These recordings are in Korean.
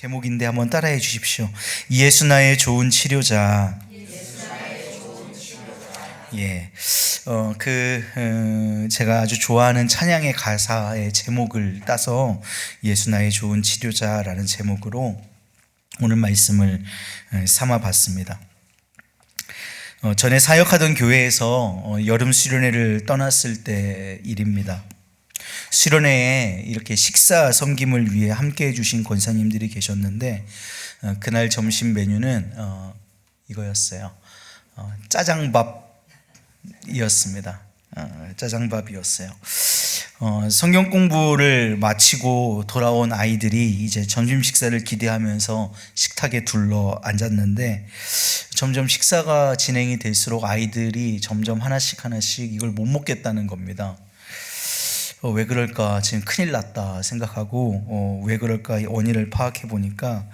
제목인데 한번 따라해 주십시오. 예수 나의 좋은 치료자. 예, 어, 그, 어, 제가 아주 좋아하는 찬양의 가사의 제목을 따서 예수 나의 좋은 치료자라는 제목으로 오늘 말씀을 어, 삼아 봤습니다. 어, 전에 사역하던 교회에서 어, 여름 수련회를 떠났을 때 일입니다. 수련회에 이렇게 식사 섬김을 위해 함께 해주신 권사님들이 계셨는데 어, 그날 점심 메뉴는 어, 이거였어요. 어, 짜장밥이었습니다. 어, 짜장밥이었어요. 어, 성경 공부를 마치고 돌아온 아이들이 이제 점심 식사를 기대하면서 식탁에 둘러 앉았는데 점점 식사가 진행이 될수록 아이들이 점점 하나씩 하나씩 이걸 못 먹겠다는 겁니다. 어, 왜 그럴까 지금 큰일 났다 생각하고 어, 왜 그럴까 원인을 파악해 보니까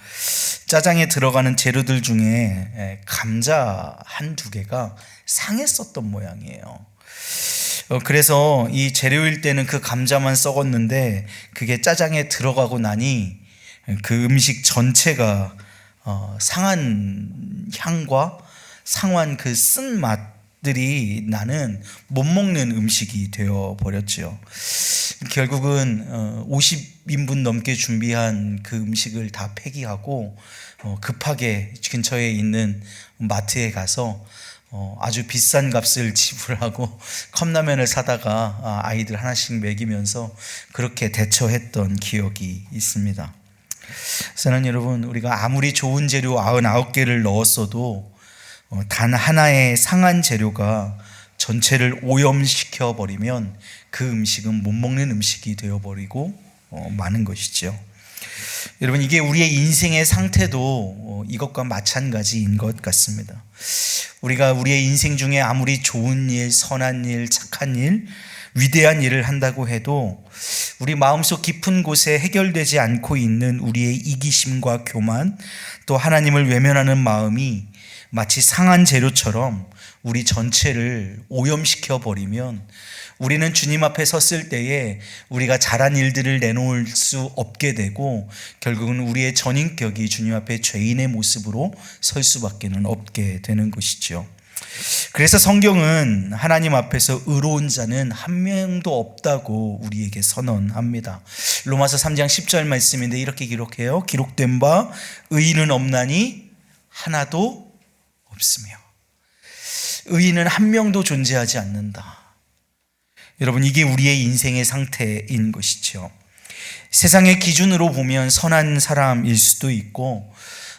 짜장에 들어가는 재료들 중에 에, 감자 한 두 개가 상했었던 모양이에요. 어, 그래서 이 재료일 때는 그 감자만 썩었는데 그게 짜장에 들어가고 나니 그 음식 전체가 어, 상한 향과 상한 그 쓴맛 들이 나는 못 먹는 음식이 되어 버렸죠. 결국은 어, 50인분 넘게 준비한 그 음식을 다 폐기하고 어, 급하게 근처에 있는 마트에 가서 어, 아주 비싼 값을 지불하고 컵라면을 사다가 아, 아이들 하나씩 먹이면서 그렇게 대처했던 기억이 있습니다. 사는 여러분, 우리가 아무리 좋은 재료 99개를 넣었어도 어, 단 하나의 상한 재료가 전체를 오염시켜 버리면 그 음식은 못 먹는 음식이 되어 버리고 어, 마는 것이죠. 여러분 이게 우리의 인생의 상태도 어, 이것과 마찬가지인 것 같습니다. 우리가 우리의 인생 중에 아무리 좋은 일, 선한 일, 착한 일, 위대한 일을 한다고 해도 우리 마음속 깊은 곳에 해결되지 않고 있는 우리의 이기심과 교만 또 하나님을 외면하는 마음이 마치 상한 재료처럼 우리 전체를 오염시켜 버리면 우리는 주님 앞에 섰을 때에 우리가 잘한 일들을 내놓을 수 없게 되고 결국은 우리의 전인격이 주님 앞에 죄인의 모습으로 설 수밖에는 없게 되는 것이죠. 그래서 성경은 하나님 앞에서 의로운 자는 한 명도 없다고 우리에게 선언합니다. 로마서 3장 10절 말씀인데 이렇게 기록해요. 기록된 바 의인은 없나니 하나도 없으며 의인은 한 명도 존재하지 않는다. 여러분 이게 우리의 인생의 상태인 것이죠. 세상의 기준으로 보면 선한 사람일 수도 있고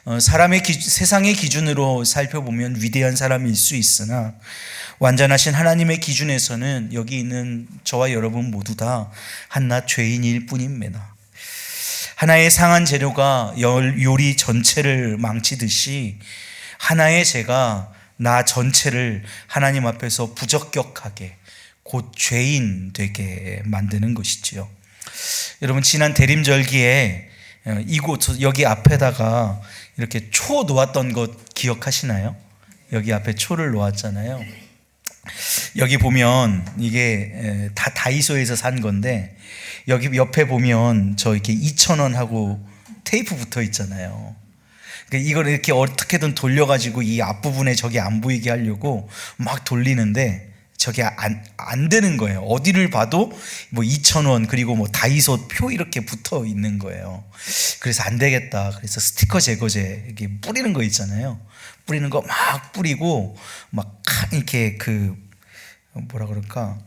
어, 사람의 기, 세상의 기준으로 살펴보면 위대한 사람일 수 있으나 완전하신 하나님의 기준에서는 여기 있는 저와 여러분 모두 다 한낱 죄인일 뿐입니다. 하나의 상한 재료가 요리 전체를 망치듯이 하나의 죄가 나 전체를 하나님 앞에서 부적격하게 곧 죄인 되게 만드는 것이지요. 여러분 지난 대림절기에 어, 이곳 여기 앞에다가 이렇게 초 놓았던 것 기억하시나요? 여기 앞에 초를 놓았잖아요. 여기 보면 이게 다 다이소에서 산 건데 여기 옆에 보면 저 이렇게 2천 원 하고 테이프 붙어 있잖아요. 그러니까 이걸 이렇게 어떻게든 돌려가지고 이 앞부분에 저게 안 보이게 하려고 막 돌리는데 저게 안, 안 되는 거예요. 어디를 봐도 뭐 2,000원 그리고 뭐 다이소 표 이렇게 붙어 있는 거예요. 그래서 안 되겠다. 그래서 스티커 제거제 이렇게 뿌리는 거 있잖아요. 뿌리는 거 막 뿌리고 막 이렇게 그 뭐라 그럴까?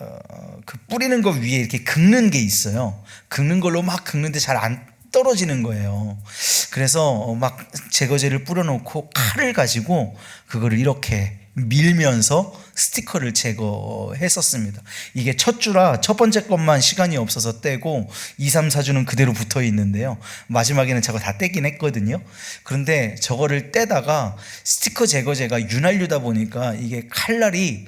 어, 그 뿌리는 거 위에 이렇게 긁는 게 있어요. 긁는 걸로 막 긁는데 잘 안 떨어지는 거예요. 그래서 막 제거제를 뿌려놓고 칼을 가지고 그거를 이렇게 밀면서 스티커를 제거했었습니다. 이게 첫 주라 첫 번째 것만 시간이 없어서 떼고 2, 3, 4주는 그대로 붙어 있는데요. 마지막에는 저거 다 떼긴 했거든요. 그런데 저거를 떼다가 스티커 제거제가 윤활유다 보니까 이게 칼날이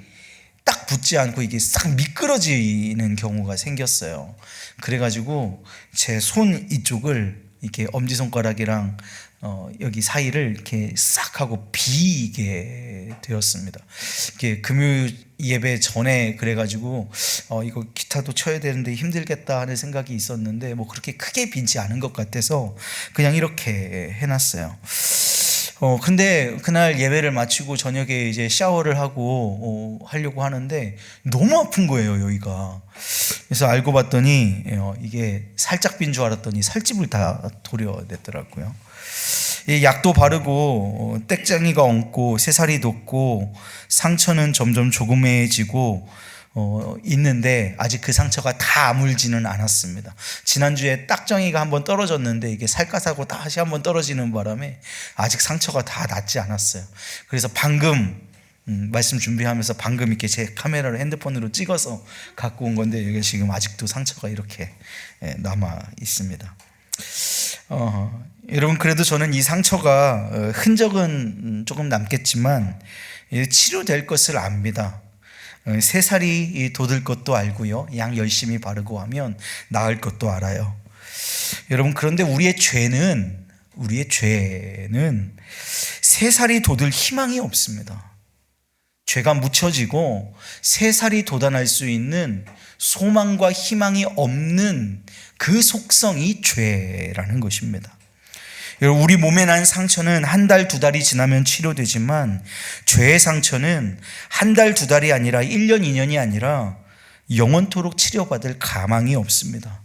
딱 붙지 않고 이게 싹 미끄러지는 경우가 생겼어요. 그래가지고 제 손 이쪽을 이렇게 엄지 손가락이랑 어, 여기 사이를 이렇게 싹 하고 비게 되었습니다. 이게 금요 예배 전에 그래가지고 어, 이거 기타도 쳐야 되는데 힘들겠다 하는 생각이 있었는데 뭐 그렇게 크게 비지 않은 것 같아서 그냥 이렇게 해놨어요. 어 근데 그날 예배를 마치고 저녁에 이제 샤워를 하고 어, 하려고 하는데 너무 아픈 거예요 여기가. 그래서 알고 봤더니 어, 이게 살짝 빈 줄 알았더니 살집을 다 도려냈더라고요. 이 약도 바르고 어, 땡장이가 엉고 새살이 돋고 상처는 점점 조그매해지고 어, 있는데 아직 그 상처가 다 아물지는 않았습니다. 지난주에 딱정이가 한번 떨어졌는데 이게 살갗하고 다시 한번 떨어지는 바람에 아직 상처가 다 낫지 않았어요. 그래서 방금 음, 말씀 준비하면서 방금 이렇게 제 카메라로 핸드폰으로 찍어서 갖고 온 건데 이게 지금 아직도 상처가 이렇게 예, 남아 있습니다. 어, 여러분 그래도 저는 이 상처가 어, 흔적은 음, 조금 남겠지만 예, 치료될 것을 압니다. 어, 세 살이 돋을 것도 알고요. 양 열심히 바르고 하면 나을 것도 알아요. 여러분 그런데 우리의 죄는 우리의 죄는 세 살이 돋을 희망이 없습니다. 죄가 묻혀지고 세 살이 돋아날 수 있는 소망과 희망이 없는 그 속성이 죄라는 것입니다. 우리 몸에 난 상처는 한 달, 두 달이 지나면 치료되지만 죄의 상처는 한 달, 두 달이 아니라 1년, 2년이 아니라 영원토록 치료받을 가망이 없습니다.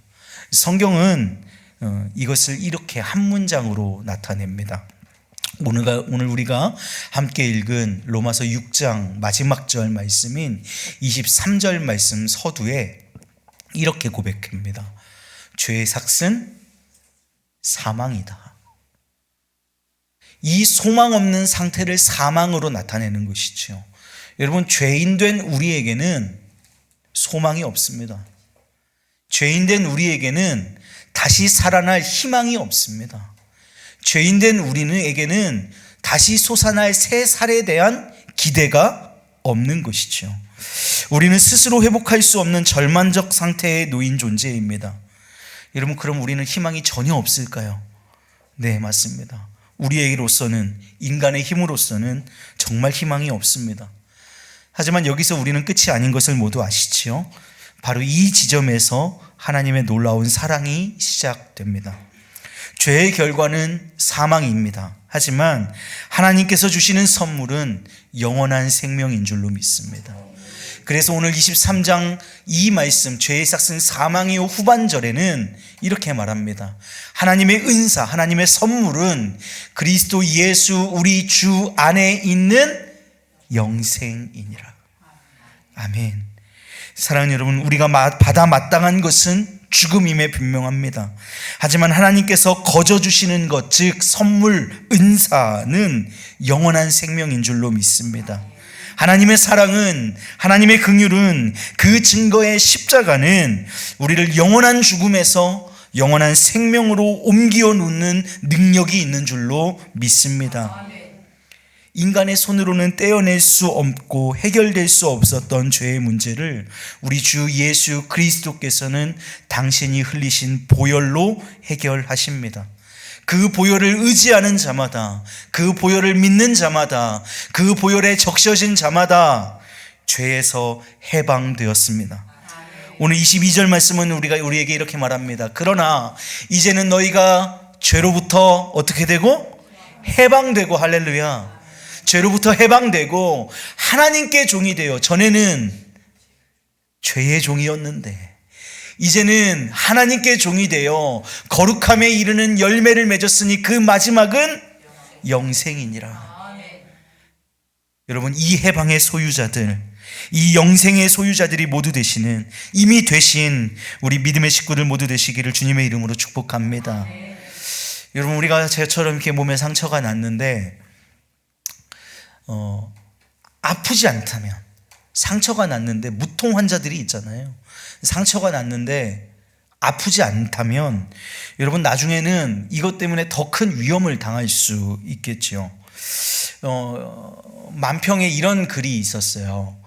성경은 어, 이것을 이렇게 한 문장으로 나타냅니다. 오늘, 오늘 우리가 함께 읽은 로마서 6장 마지막 절 말씀인 23절 말씀 서두에 이렇게 고백합니다. 죄의 삭은 사망이다. 이 소망 없는 상태를 사망으로 나타내는 것이죠. 여러분, 죄인된 우리에게는 소망이 없습니다. 죄인된 우리에게는 다시 살아날 희망이 없습니다. 죄인된 우리에게는 다시 솟아날 새 살에 대한 기대가 없는 것이죠. 우리는 스스로 회복할 수 없는 절만적 상태에 놓인 존재입니다. 여러분, 그럼 우리는 희망이 전혀 없을까요? 네, 맞습니다. 우리에게로서는 인간의 힘으로서는 정말 희망이 없습니다. 하지만 여기서 우리는 끝이 아닌 것을 모두 아시지요? 바로 이 지점에서 하나님의 놀라운 사랑이 시작됩니다. 죄의 결과는 사망입니다. 하지만 하나님께서 주시는 선물은 영원한 생명인 줄로 믿습니다. 그래서 오늘 23장 이 말씀 죄의 삭은 사망의 후반절에는 이렇게 말합니다. 하나님의 은사, 하나님의 선물은 그리스도 예수 우리 주 안에 있는 영생이니라. 아멘. 사랑하는 여러분, 우리가 받아 마땅한 것은 죽음임에 분명합니다. 하지만 하나님께서 거저 주시는 것, 즉 선물, 은사는 영원한 생명인 줄로 믿습니다. 하나님의 사랑은 하나님의 긍휼은 그 증거의 십자가는 우리를 영원한 죽음에서 영원한 생명으로 옮겨 놓는 능력이 있는 줄로 믿습니다. 인간의 손으로는 떼어낼 수 없고 해결될 수 없었던 죄의 문제를 우리 주 예수 그리스도께서는 당신이 흘리신 보혈로 해결하십니다. 그 보혈을 의지하는 자마다, 그 보혈을 믿는 자마다, 그 보혈에 적셔진 자마다 죄에서 해방되었습니다. 오늘 22절 말씀은 우리가 우리에게 이렇게 말합니다. 그러나 이제는 너희가 죄로부터 어떻게 되고 해방되고 할렐루야. 죄로부터 해방되고 하나님께 종이 되어 전에는 죄의 종이었는데 이제는 하나님께 종이 되어 거룩함에 이르는 열매를 맺었으니 그 마지막은 영생이니라. 여러분, 이 해방의 소유자들, 이 영생의 소유자들이 모두 되시는 이미 되신 우리 믿음의 식구들 모두 되시기를 주님의 이름으로 축복합니다. 여러분, 우리가 제처럼 이렇게 몸에 상처가 났는데, 어, 아프지 않다면, 상처가 났는데 무통 환자들이 있잖아요. 상처가 났는데 아프지 않다면 여러분 나중에는 이것 때문에 더 큰 위험을 당할 수 있겠지요. 어, 만평에 이런 글이 있었어요.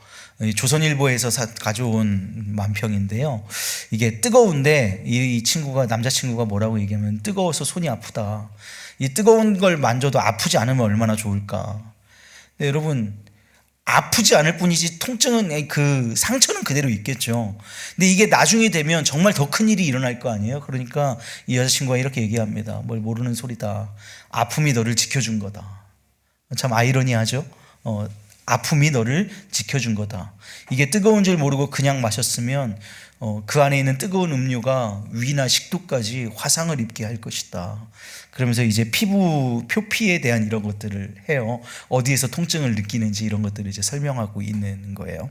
이 조선일보에서 사, 가져온 만평인데요. 이게 뜨거운데 이, 이 친구가 남자친구가 뭐라고 얘기하면 뜨거워서 손이 아프다. 이 뜨거운 걸 만져도 아프지 않으면 얼마나 좋을까. 근데 여러분 아프지 않을 뿐이지 통증은 그 상처는 그대로 있겠죠. 근데 이게 나중에 되면 정말 더 큰 일이 일어날 거 아니에요. 그러니까 이 여자친구가 이렇게 얘기합니다. 뭘 모르는 소리다. 아픔이 너를 지켜준 거다. 참 아이러니하죠. 어, 아픔이 너를 지켜준 거다. 이게 뜨거운 줄 모르고 그냥 마셨으면 어, 그 안에 있는 뜨거운 음료가 위나 식도까지 화상을 입게 할 것이다. 그러면서 이제 피부 표피에 대한 이런 것들을 해요. 어디에서 통증을 느끼는지 이런 것들을 이제 설명하고 있는 거예요.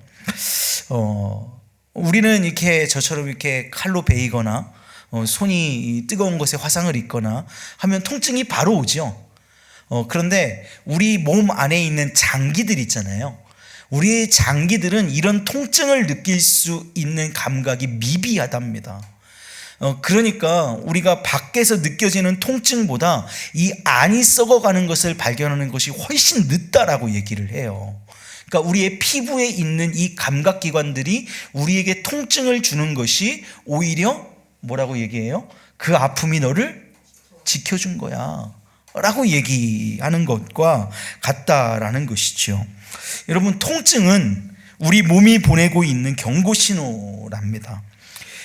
어, 우리는 이렇게 저처럼 이렇게 칼로 베이거나 어, 손이 뜨거운 것에 화상을 입거나 하면 통증이 바로 오죠. 어, 그런데 우리 몸 안에 있는 장기들 있잖아요. 우리의 장기들은 이런 통증을 느낄 수 있는 감각이 미비하답니다. 어, 그러니까 우리가 밖에서 느껴지는 통증보다 이 안이 썩어가는 것을 발견하는 것이 훨씬 늦다라고 얘기를 해요. 그러니까 우리의 피부에 있는 이 감각 기관들이 우리에게 통증을 주는 것이 오히려 뭐라고 얘기해요? 그 아픔이 너를 지켜준 거야. 라고 얘기하는 것과 같다라는 것이죠. 여러분, 통증은 우리 몸이 보내고 있는 경고 신호랍니다.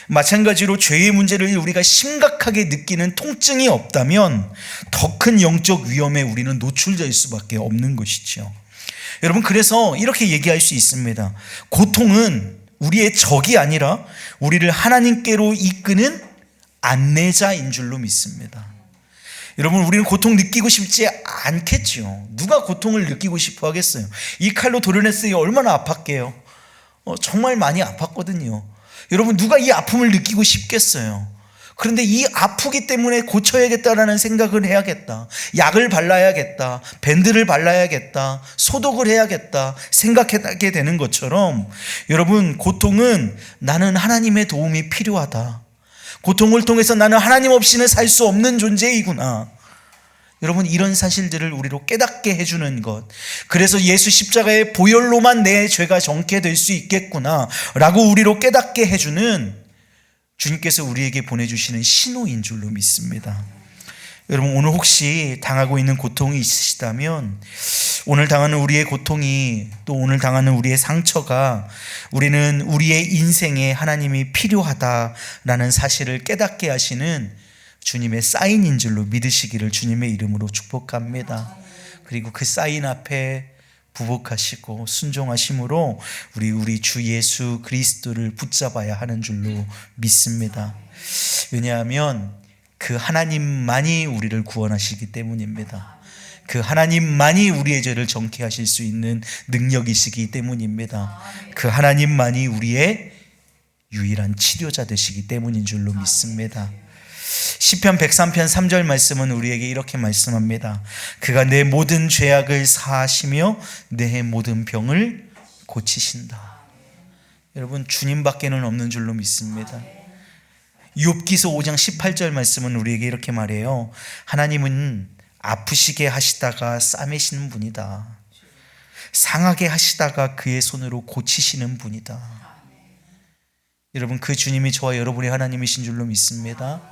마찬가지로 죄의 문제를 우리가 심각하게 느끼는 통증이 없다면 더 큰 영적 위험에 우리는 노출될 수밖에 없는 것이죠. 여러분, 그래서 이렇게 얘기할 수 있습니다. 고통은 우리의 적이 아니라 우리를 하나님께로 이끄는 안내자인 줄로 믿습니다. 여러분, 우리는 고통 느끼고 싶지 않겠죠. 누가 고통을 느끼고 싶어 하겠어요? 이 칼로 도려냈으니 얼마나 아팠게요? 어, 정말 많이 아팠거든요. 여러분, 누가 이 아픔을 느끼고 싶겠어요? 그런데 이 아프기 때문에 고쳐야겠다라는 생각을 해야겠다. 약을 발라야겠다. 밴드를 발라야겠다. 소독을 해야겠다. 생각하게 되는 것처럼 여러분, 고통은 나는 하나님의 도움이 필요하다. 고통을 통해서 나는 하나님 없이는 살 수 없는 존재이구나. 여러분 이런 사실들을 우리로 깨닫게 해주는 것. 그래서 예수 십자가의 보혈로만 내 죄가 정케 될 수 있겠구나라고 우리로 깨닫게 해주는 주님께서 우리에게 보내주시는 신호인 줄로 믿습니다. 여러분 오늘 혹시 당하고 있는 고통이 있으시다면 오늘 당하는 우리의 고통이 또 오늘 당하는 우리의 상처가 우리는 우리의 인생에 하나님이 필요하다라는 사실을 깨닫게 하시는 주님의 사인인 줄로 믿으시기를 주님의 이름으로 축복합니다. 그리고 그 사인 앞에 부복하시고 순종하심으로 우리 우리 주 예수 그리스도를 붙잡아야 하는 줄로 믿습니다. 왜냐하면 그 하나님만이 우리를 구원하시기 때문입니다. 그 하나님만이 우리의 죄를 정케 하실 수 있는 능력이시기 때문입니다. 그 하나님만이 우리의 유일한 치료자 되시기 때문인 줄로 믿습니다. 시편 103편 3절 말씀은 우리에게 이렇게 말씀합니다. 그가 내 모든 죄악을 사하시며 내 모든 병을 고치신다. 여러분 주님밖에는 없는 줄로 믿습니다. 욥기서 5장 18절 말씀은 우리에게 이렇게 말해요. 하나님은 아프시게 하시다가 싸매시는 분이다. 상하게 하시다가 그의 손으로 고치시는 분이다. 여러분 그 주님이 저와 여러분의 하나님이신 줄로 믿습니다.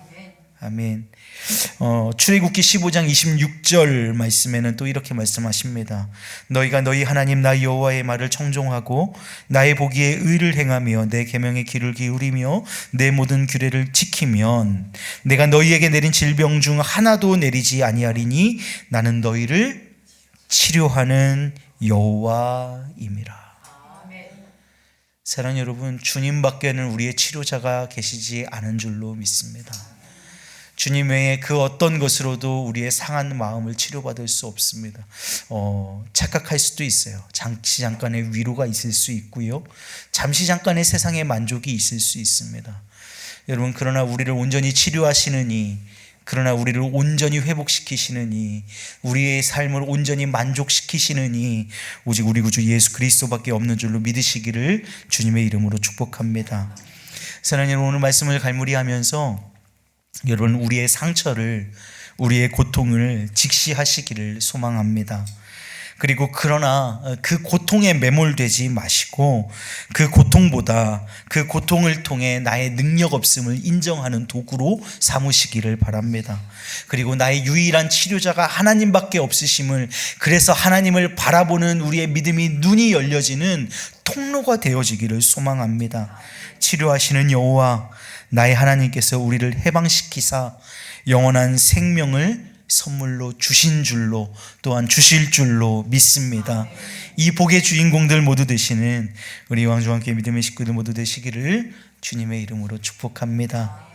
아멘. 어, 출애굽기 15장 26절 말씀에는 또 이렇게 말씀하십니다. 너희가 너희 하나님 나 여호와의 말을 청종하고 나의 보기에 의를 행하며 내 계명의 귀를 기울이며 내 모든 규례를 지키면 내가 너희에게 내린 질병 중 하나도 내리지 아니하리니 나는 너희를 치료하는 여호와임이라. 사랑 여러분, 주님밖에는 우리의 치료자가 계시지 않은 줄로 믿습니다. 주님 외에 그 어떤 것으로도 우리의 상한 마음을 치료받을 수 없습니다. 어, 착각할 수도 있어요. 잠시 잠깐의 위로가 있을 수 있고요. 잠시 잠깐의 세상의 만족이 있을 수 있습니다. 여러분, 그러나 우리를 온전히 치료하시느니, 그러나 우리를 온전히 회복시키시느니, 우리의 삶을 온전히 만족시키시느니, 오직 우리 구주 예수 그리스도밖에 없는 줄로 믿으시기를 주님의 이름으로 축복합니다. 사랑하는 오늘 말씀을 갈무리하면서 여러분 우리의 상처를 우리의 고통을 직시하시기를 소망합니다. 그리고 그러나 어, 그 고통에 매몰되지 마시고 그 고통보다 그 고통을 통해 나의 능력 없음을 인정하는 도구로 삼으시기를 바랍니다. 그리고 나의 유일한 치료자가 하나님밖에 없으심을 그래서 하나님을 바라보는 우리의 믿음이 눈이 열려지는 통로가 되어지기를 소망합니다. 치료하시는 여호와 나의 하나님께서 우리를 해방시키사 영원한 생명을 선물로 주신 줄로 또한 주실 줄로 믿습니다. 이 복의 주인공들 모두 되시는 우리 왕주와 함께 믿음의 식구들 모두 되시기를 주님의 이름으로 축복합니다.